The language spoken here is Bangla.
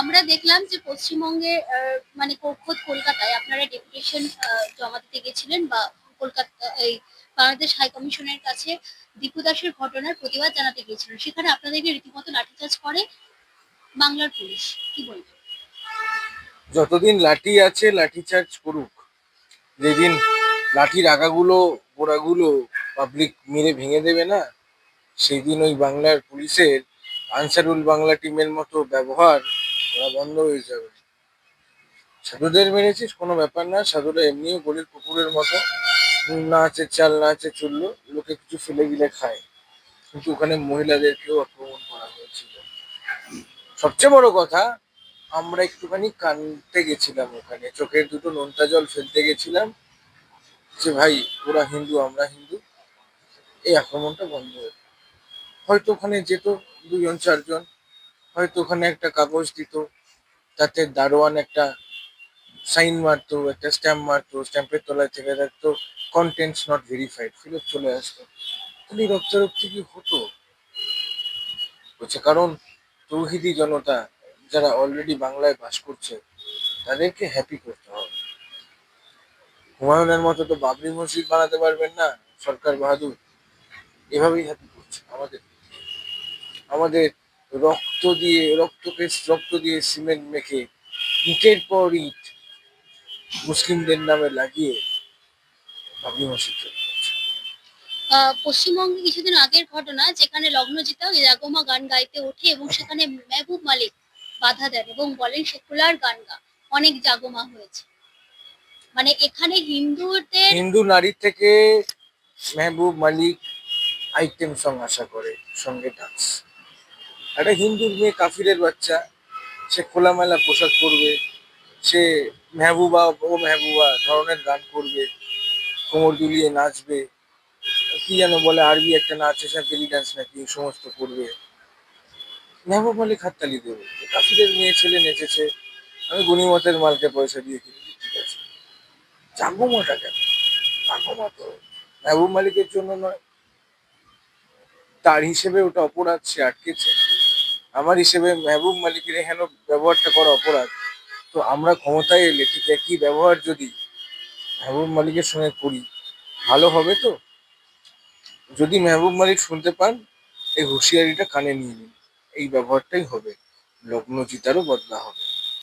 আমরা দেখলাম যে পশ্চিমবঙ্গে মানে খোদ কলকাতায় আপনারা ডেপুটেশন জমা দিতে গেছিলেন বা কলকাতা, এই বাংলাদেশ হাই কমিশনের কাছে দীপু দাসের ঘটনার প্রতিবাদ জানাতে গিয়েছিলেন। সেখানে আপনাদেরকে রীতিমতো লাঠিচার্জ করে বাংলার পুলিশ। কি বলবেন? যতদিন লাঠি আছে লাঠি চার্জ করুক। যেদিন লাঠির আগাগুলো, গোড়াগুলো পাবলিক মেরে ভেঙে দেবে না সেই দিন ওই বাংলার পুলিশের আনসারুল বাংলা টিমের মতো ব্যবহার ওরা বন্ধ হয়ে যাবে। সাধুদের মেরেছিস, কোনো ব্যাপার না। সাধুরা এমনিও গলির কুকুরের মতো। না আছে, চাল না আছে, চলল। লোকে কিছু ফেলে গিলে খায়। কিন্তু ওখানে মহিলাদেরকেও আক্রমণ করা হয়েছিল। সবচেয়ে বড় কথা, আমরা একটুখানি কানতে গেছিলাম ওখানে। চোখের দুটো নোনতা জল ফেলতে গেছিলাম যে, ভাই, ওরা হিন্দু, আমরা হিন্দু। এই আক্রমণটা বন্ধ হয়ে হয়তো ওখানে যেত দুজন, চারজন। হয়তো ওখানে একটা কাগজ দিত। তাতে দারোয়ান একটা সাইন মারতো, একটা স্ট্যাম্প মারতো স্ট্যাম্পের তলায় থেকে থাকতো কন্টেন্টস নট ভেরিফাইড ফেরত চলে আসতো। তাহলে রক্তারক্তি কি হতো? হচ্ছে কারণ তৌহিদি জনতা যারা অলরেডি বাংলায় বাস করছে, তাদেরকে হ্যাপি করতে হবে। হুমায়ুনের মতো তো বাবরি মসজিদ বানাতে পারবেন না, সরকার বাহাদুর। এভাবেই হ্যাপি করছে আমাদের। আমাদের রক্ত দিয়ে রক্তকে রক্ত দিয়ে সিমেন্ট মেখে ইটের পর ইট মুসলিমদের নামে লাগিয়ে বাবরি মসজিদ পশ্চিমবঙ্গে কিছুদিন আগের ঘটনা যেখানে লগ্নজিতা জাগমা গান গাইতে ওঠে এবং সেখানে মেহবুব মালিক বাধা দেন এবং বলেন সেকুলার গান গা অনেক জাগমা হয়েছে। মানে এখানে হিন্দুদের হিন্দু নারী থেকে মেহবুব মালিক আইটেম সং আশা করে সঙ্গে ডান্স একটা হিন্দুর মেয়ে কাফিরের বাচ্চা, সে খোলামেলা পোশাক পরবে, সে মেহবুবা ও মেহবুবা ধরনের গান করবে, কোমর দুলিয়ে নাচবে, কি যেন বলে আরবি একটা নাচ আছে বেলি ডান্স নাকি, এই সমস্ত করবে। মেহবুব মালিক হাততালি দেবে। কাফিরের মেয়ে, ছেলে নেচেছে, আমি গণিমতের মালকে পয়সা দিয়ে কিনেছি ঠিক আছে। জাগমাটা কেন? জাগমা তো। মেহবুব মালিকের জন্য নয়। তার হিসেবে ওটা অপরাধ, সে আটকেছে। আমার হিসেবে মেহবুব মালিকের এখানে ব্যবহারটা করা অপরাধ। তো আমরা ক্ষমতায় এলে ঠিক একই ব্যবহার যদি মেহবুব মালিকের সঙ্গে করি, ভালো হবে তো? যদি মেহবুব মালিক শুনতে পান, এই হুঁশিয়ারিটা কানে নিয়ে নিন। এই ব্যবহারটাই হবে। লগ্ন জিতারও বদলা হবে।